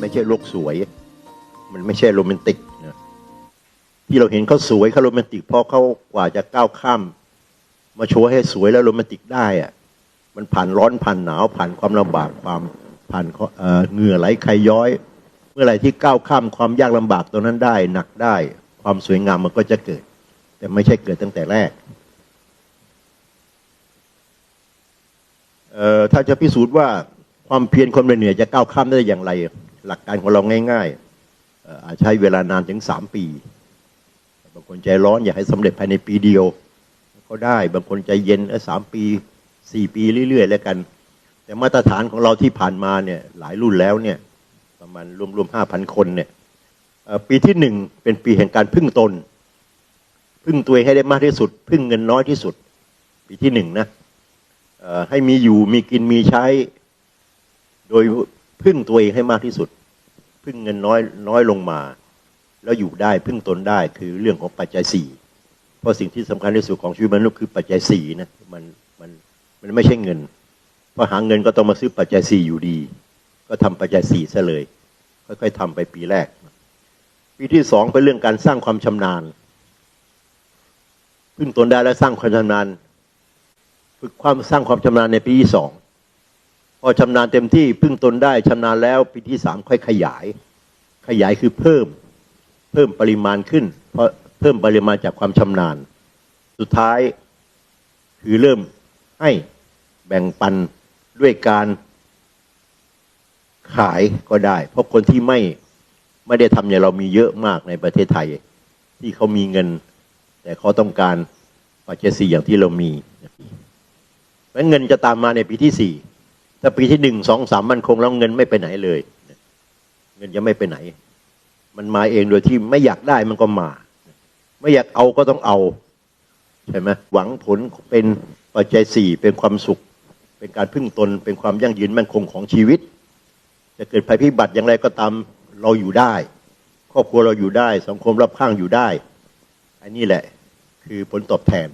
ไม่ใช่โลกสวย มันไม่ใช่โรแมนติกนะที่เราเห็นเขาสวยเขาโรแมนติกเพราะเขากว่าจะก้าวข้าม มาโชว์ให้สวยและโรแมนติกได้อะมันผ่านร้อนผ่านหนาวผ่านความลำบากความผ่านเอ่อเหงื่อไหลใครย้อย เมื่อไหร่ที่ก้าวข้ามความยากลำบากตรงนั้นได้ หนักได้ ความสวยงามมันก็จะเกิด แต่ไม่ใช่เกิดตั้งแต่แรกเอ่อถ้าจะพิสูจน์ว่าความเพียรความเหนื่อยจะก้าวข้ามได้อย่างไร หลักการของเราง่ายๆอาจใช้เวลานานถึงสามปี บางคนใจร้อนอยากให้สำเร็จภายในปีเดียว ก็ได้ บางคนใจเย็นสามปีสี่ปีเรื่อยๆ แล้วกัน แต่มาตรฐานของเราที่ผ่านมาเนี่ยหลายรุ่นแล้วเนี่ยประมาณรวมๆห้าพันคนเนี่ยปีที่หนึ่งเป็นปีแห่งการพึ่งตน พึ่งตัวเองให้ได้มากที่สุด พึ่งเงินน้อยที่สุด ปีที่หนึ่งนะให้มีอยู่มีกินมีใช้ โดย พึ่งตัวเองให้มากที่สุด พึ่งเงินน้อยน้อยลงมา แล้วอยู่ได้พึ่งตนได้คือเรื่องของปัจจัยสี่เพราะสิ่งที่สำคัญที่สุดของชีวิตมนุษย์คือปัจจัยสี่นะมันมันมันไม่ใช่เงินเพราะหาเงินก็ต้องมาซื้อปัจจัยสี่อยู่ดี ก็ทำปัจจัยสี่ซะเลย ค่อยๆทำไปปีแรก ปีที่สองเป็นเรื่องการสร้างความชำนาญ พึ่งตนได้และสร้างความชำนาญฝึกความสร้างความชำนาญในปีที่สอง พอชำนาญเต็มที่พึ่งตนได้ชำนาญแล้วปีที่สามค่อยขยาย ขยายคือเพิ่ม เพิ่มปริมาณขึ้น เพราะเพิ่มปริมาณจากความชำนาญ สุดท้าย คือเริ่มให้แบ่งปันด้วยการขายก็ได้ เพราะคนที่ไม่ไม่ได้ทำอย่างเรามีเยอะมากในประเทศไทย ที่เขามีเงิน แต่เขาต้องการปัจเจัยสี่อย่างที่เรามีเพราะฉะนั้นเงินจะตามมาในปีที่สี่ ถ้าปีที่หนึ่งสองสามมันคงแล้วเงินไม่ไปไหนเลย เงินจะไม่ไปไหน มันมาเองโดยที่ไม่อยากได้มันก็มา ไม่อยากเอาก็ต้องเอาใช่ไหมหวังผลเป็นปัจจัยสี่เป็นความสุข เป็นการพึ่งตนเป็นความยั่งยืนมั่นคงของชีวิต จะเกิดภัยพิบัติอย่างไรก็ตามเราอยู่ได้ ครอบครัวเราอยู่ได้ สังคมรอบข้างอยู่ได้ อันนี้แหละ คือผลตอบแทน